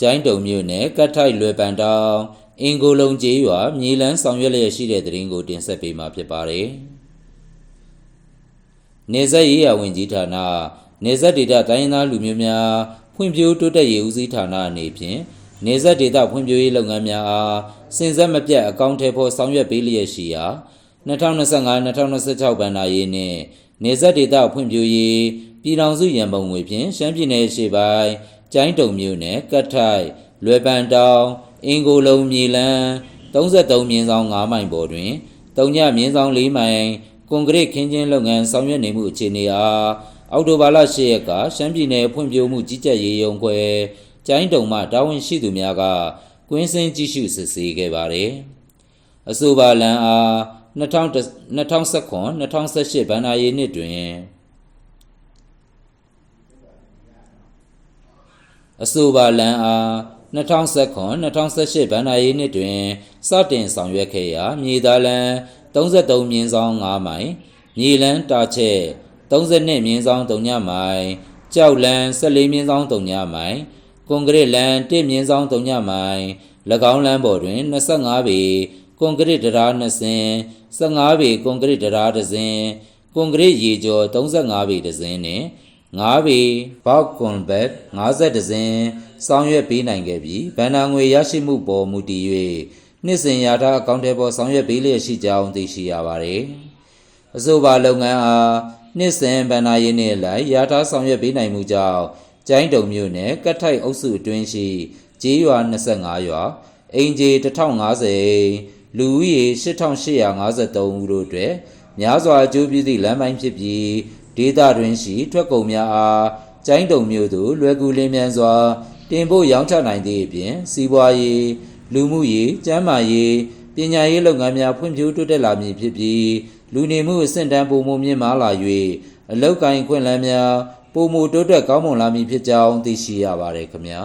ကျိုင်းတုံမြို့နယ်ကတ်ထိုက်လွယ်ပန်တောင်အင်ကိုလုံကျေးရွာမြေလန်းဆောင်ရွက်လျက်ရှိတဲ့တရင်ကိုတင်ဆက်ပေးမှာဖြစ်ပါတယ်။နေဆက်ရေးရဝင်ကြီးဌာနနေဆက်ဒေတာတိုင်းရင်းသားလူမျိုးများဖွံ့ဖြိုးတိုးတက်ရေးဦးစီးဌာနအနေဖြင့်နေဆက်ဒေတာဖွံ့ဖြိုးရေးလုပ်ငန်းများအားစဉ်ဆက်မပြတ်အကောင့်ထဲပေါ်ဆောင်ရွက်ပေးလျက်ရှိရာ2025-2026ဘဏ္ဍာရေးနှင့်နေဆက်ဒေတာဖွံ့ဖြိုးရေးပြည်ထောင်စုရန်ပုံငွေဖြင့်ရှမ်းပြည်နယ်ရှေ့ပိုင်း ကျိုင်းတုံမြို့နယ်ကတ်ထိုက်လွယ်ပန်တောင်အင်ကိုလုံမြေလန်း33မြင်းဆောင်9မိုင်ပေါ်တွင်တုံညမြင်းဆောင်4မိုင်ကွန်ကရစ်ခင်းကျင်းလုပ်ငန်းဆောင်ရွက်နေမှုအခြေအနေအားအောက်တိုဘာလ10ရက်ကရှမ်းပြည်နယ်ဖွံ့ဖြိုးမှုကြီးကြပ်ရေးရုံးခွဲကျိုင်းတုံမှတာဝန်ရှိသူများကကွင်းစင်းကြည့်ရှုစစ်ဆေးခဲ့ပါသည်အဆိုပါလန်အား2019 2018ဘဏ္ဍာရေးနှစ်တွင် အဆိုပါလန်အား2019-2018ဘဏ္ဍာရေးနှစ်တွင်စတင်ဆောင်ရွက်ခဲ့ရာမြေသားလန်33မြင်းဆောင်9မိုင်မြေလန်းတာချက်32မြင်းဆောင်3ညမိုင်ကြောက်လန်14မြင်းဆောင်3ညမိုင်ကွန်ကရစ်လန်1မြင်းဆောင်3ညမိုင်၎င်းလမ်းပေါ်တွင်25ပေကွန်ကရစ်တရား2စင်း15ပေကွန်ကရစ်တရား1စင်းကွန်ကရစ်ရေကျော်35ပေ1စင်းနှင့် 9ပေဘောက်ကွန်ဘက်50ဒဇင်ဆောင်ရွက်ပေးနိုင်ခဲ့ပြီးဗန္နာငွေရရှိမှုပေါ်မူတည်၍နှစ်စဉ်ရာထားအကောင့်ထဲပေါ်ဆောင်ရွက်ပေးလျက်ရှိကြောင်းသိရှိရပါသည်အဆိုပါလုပ်ငန်းအားနှစ်စဉ်ဗန္နာရေးနှင့်လိုက်ရာထားဆောင်ရွက်ပေးနိုင်မှုကြောင့်ကျိုင်းတုံမြို့နယ်ကတ်ထိုက်အုပ်စုအတွင်းရှိကျေးရွာ25ရွာအင်ဂျီ1050လူဦးရေ8853ဦးတို့အတွက်များစွာအကျိုးပြုသည့်လမ်းပိုင်းဖြစ်ပြီး ဒေသတွင်ရှိထွက်ကုန်များအားကျိုင်းတုံမြို့သို့လွယ်ကူလင်းမြန်စွာ တင်ပို့ရောင်းချနိုင်သည့်အပြင်စီးပွားရေးလူမှုရေးကျန်းမာရေးပညာရေးလုပ်ငန်းများဖွံ့ဖြိုးတိုးတက်လာမည်ဖြစ်ပြီးလူနေမှုအဆင့်တန်းပုံမှုမြင့်မားလာ၍အလောက်ကိုင်းခွင့်လန်းများပုံမှုတိုးတက်ကောင်းမွန်လာမည်ဖြစ်ကြောင်းသိရှိရပါတယ်ခင်ဗျာ